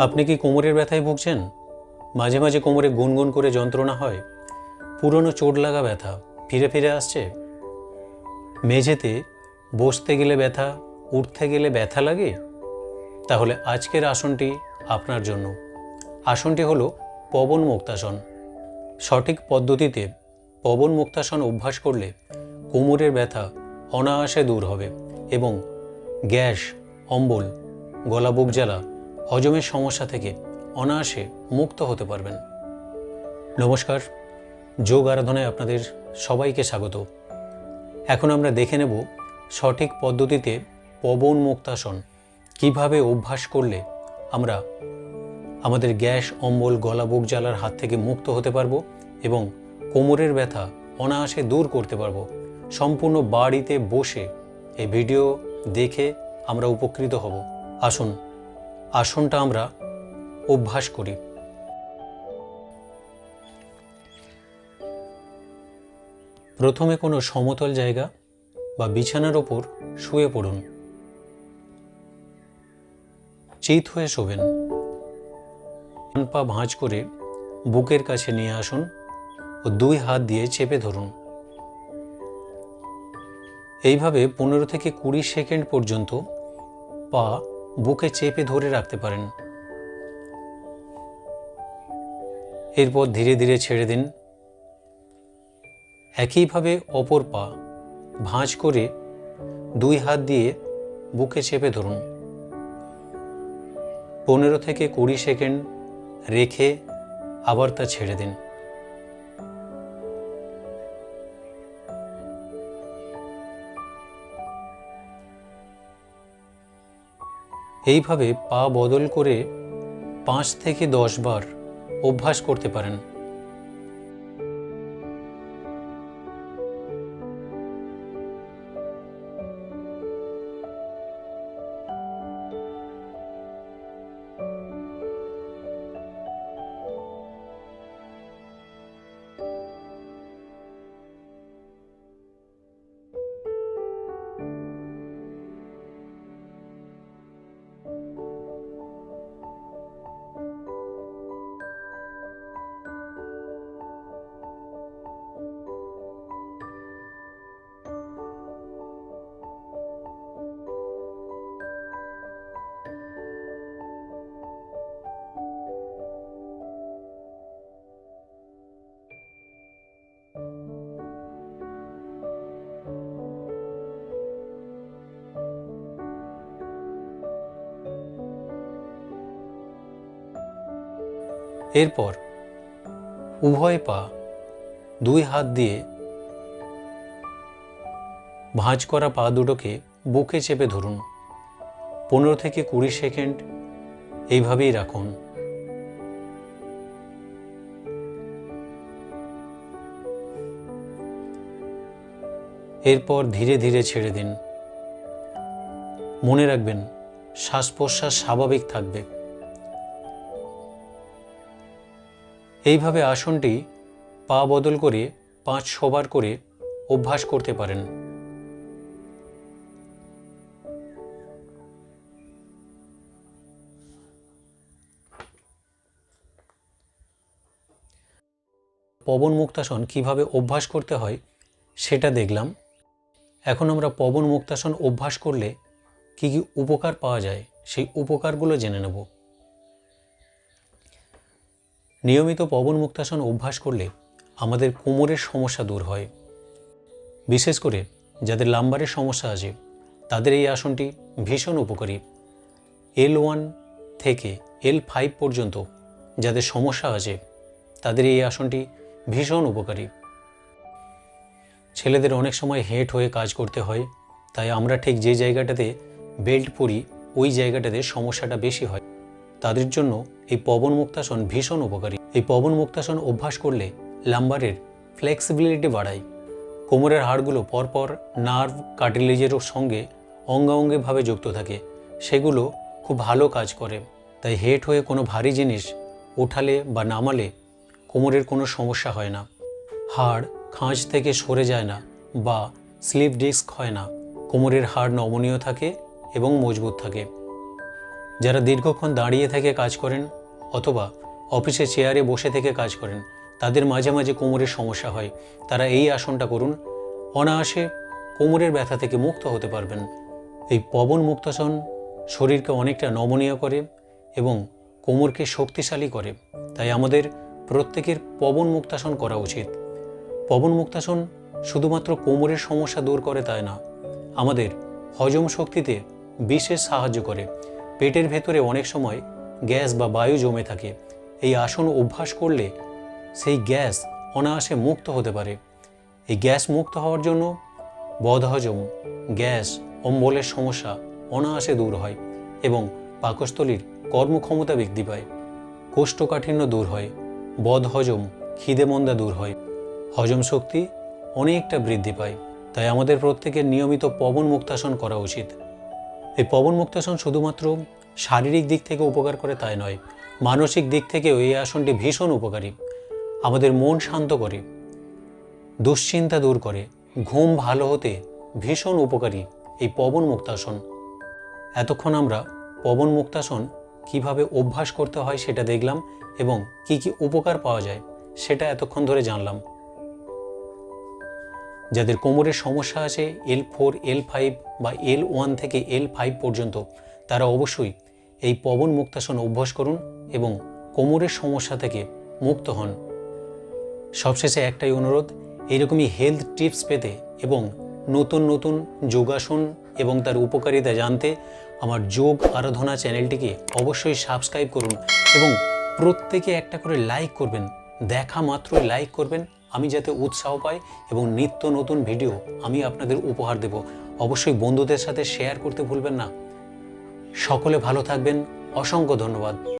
আপনি কি কোমরের ব্যথায় ভুগছেন? মাঝে মাঝে কোমরে গুনগুন করে যন্ত্রণা হয়। পুরনো চোট লাগা ব্যথা ফিরে ফিরে আসছে। মেঝেতে বসতে গেলে ব্যথা, উঠতে গেলে ব্যথা লাগে? তাহলে আজকের আসনটি আপনার জন্য। আসনটি হলো পবন মুক্তাসন। সঠিক পদ্ধতিতে পবন মুক্তাসন অভ্যাস করলে কোমরের ব্যথা অনায়াসে দূর হবে এবং গ্যাস, অম্বল গলা বুক জ্বালা হজমের সমস্যা থেকে অনায়াসে মুক্ত হতে পারবেন। নমস্কার, যোগ আরাধনায় আপনাদের সবাইকে স্বাগত। এখন আমরা দেখে নেব সঠিক পদ্ধতিতে পবন মুক্তাসন কীভাবে অভ্যাস করলে আমরা আমাদের গ্যাস, অম্বল গলা বুক জ্বালার হাত থেকে মুক্ত হতে পারব এবং কোমরের ব্যথা অনায়াসে দূর করতে পারব। সম্পূর্ণ বাড়িতে বসে এই ভিডিও দেখে আমরা উপকৃত হব। আসুন আসনটা আমরা অভ্যাস করি। প্রথমে কোনো সমতল জায়গা বা বিছানার ওপর শুয়ে পড়ুন। চিত হয়ে শোবেন। পা ভাঁজ করে বুকের কাছে নিয়ে আসুন ও দুই হাত দিয়ে চেপে ধরুন। এইভাবে পনেরো থেকে কুড়ি সেকেন্ড পর্যন্ত পা বুকে চেপে ধরে রাখতে পারেন। এরপর ধীরে ধীরে ছেড়ে দিন। একইভাবে অপর পা ভাঁজ করে দুই হাত দিয়ে বুকে চেপে ধরুন। পনেরো থেকে কুড়ি সেকেন্ড রেখে আবার তা ছেড়ে দিন। এইভাবে পা বদল করে পাঁচ থেকে দশ বার অভ্যাস করতে পারেন। এরপর উভয় পা দুই হাত দিয়ে ভাঁজ করা পা দুটোকে বুকে চেপে ধরুন। পনেরো থেকে কুড়ি সেকেন্ড এইভাবেই রাখুন। এরপর ধীরে ধীরে ছেড়ে দিন। মনে রাখবেন শ্বাস প্রশ্বাস স্বাভাবিক থাকবে। এইভাবে আসনটি পা বদল করে পাঁচ ছবার করে অভ্যাস করতে পারেন। পবন মুক্তাসন কীভাবে অভ্যাস করতে হয় সেটা দেখলাম। এখন আমরা পবন মুক্তাসন অভ্যাস করলে কি কি উপকার পাওয়া যায় সেই উপকারগুলো জেনে নেব। নিয়মিত পবন মুক্তাসন অভ্যাস করলে আমাদের কোমরের সমস্যা দূর হয়। বিশেষ করে যাদের লাম্বারের সমস্যা আছে, তাদের এই আসনটি ভীষণ উপকারী। এল ওয়ান থেকে এল ফাইভ পর্যন্ত যাদের সমস্যা আছে, তাদের এই আসনটি ভীষণ উপকারী। ছেলেদের অনেক সময় হেঁট হয়ে কাজ করতে হয়, তাই আমরা ঠিক যে জায়গাটাতে বেল্ট পরি, ওই জায়গাটাতে সমস্যাটা বেশি হয়। তাদের জন্য এই পবন মুক্তাসন ভীষণ উপকারী। এই পবন মুক্তাসন অভ্যাস করলে লাম্বারের ফ্লেক্সিবিলিটি বাড়ায়। কোমরের হাড়গুলো পরপর নার্ভ কার্টিলেজেরও সঙ্গে অঙ্গাঙ্গিভাবে যুক্ত থাকে। সেগুলো খুব ভালো কাজ করে। তাই হেট হয়ে কোনো ভারী জিনিস ওঠালে বা নামালে কোমরের কোনো সমস্যা হয় না। হাড় খাঁজ থেকে সরে যায় না বা স্লিপ ডিস্ক হয় না। কোমরের হাড় নমনীয় থাকে এবং মজবুত থাকে। যারা দীর্ঘক্ষণ দাঁড়িয়ে থেকে কাজ করেন অথবা অফিসে চেয়ারে বসে থেকে কাজ করেন, তাদের মাঝে মাঝে কোমরের সমস্যা হয়। তারা এই আসনটা করুন, অনায়াসে কোমরের ব্যথা থেকে মুক্ত হতে পারবেন। এই পবন মুক্তাসন শরীরকে অনেকটা নমনীয় করে এবং কোমরকে শক্তিশালী করে। তাই আমাদের প্রত্যেকের পবন মুক্তাসন করা উচিত। পবন মুক্তাসন শুধুমাত্র কোমরের সমস্যা দূর করে তাই না, আমাদের হজম শক্তিতে বিশেষ সাহায্য করে। পেটের ভেতরে অনেক সময় গ্যাস বা বায়ু জমে থাকে। এই আসন অভ্যাস করলে সেই গ্যাস অনায়াসে মুক্ত হতে পারে। এই গ্যাস মুক্ত হওয়ার জন্য বদহজম, গ্যাস, অম্বলের সমস্যা অনায়াসে দূর হয় এবং পাকস্থলীর কর্মক্ষমতা বৃদ্ধি পায়। কোষ্ঠকাঠিন্য দূর হয়, বদহজম, খিদেমন্দা দূর হয়। হজম শক্তি অনেকটা বৃদ্ধি পায়। তাই আমাদের প্রত্যেকের নিয়মিত পবন মুক্তাসন করা উচিত। এই পবন মুক্তাসন শুধুমাত্র শারীরিক দিক থেকে উপকার করে তাই নয়, মানসিক দিক থেকেও এই আসনটি ভীষণ উপকারী। আমাদের মন শান্ত করে, দুশ্চিন্তা দূর করে, ঘুম ভালো হতে ভীষণ উপকারী এই পবন মুক্তাসন। এতক্ষণ আমরা পবন মুক্তাসন কীভাবে অভ্যাস করতে হয় সেটা দেখলাম এবং কি কি উপকার পাওয়া যায় সেটা এতক্ষণ ধরে জানলাম। যাদের কোমরের সমস্যা আছে এল ফোর, এল ফাইভ বা এল ওয়ান থেকে এল ফাইভ পর্যন্ত, তারা অবশ্যই এই পবন মুক্তাসন অভ্যাস করুন এবং কোমরের সমস্যা থেকে মুক্ত হন। সবশেষে একটাই অনুরোধ, এরকমই হেলথ টিপস পেতে এবং নতুন নতুন যোগাসন এবং তার উপকারিতা জানতে আমার যোগ আরাধনা চ্যানেলটিকে অবশ্যই সাবস্ক্রাইব করুন এবং প্রত্যেকে একটা করে লাইক করবেন। দেখা মাত্রই লাইক করবেন। আমি যাতে উৎসাহ পাই এবং নিত্য নতুন ভিডিও আমি আপনাদের উপহার দেব। অবশ্যই বন্ধুদের সাথে শেয়ার করতে ভুলবেন না। সকলে ভালো থাকবেন। অসংখ্য ধন্যবাদ।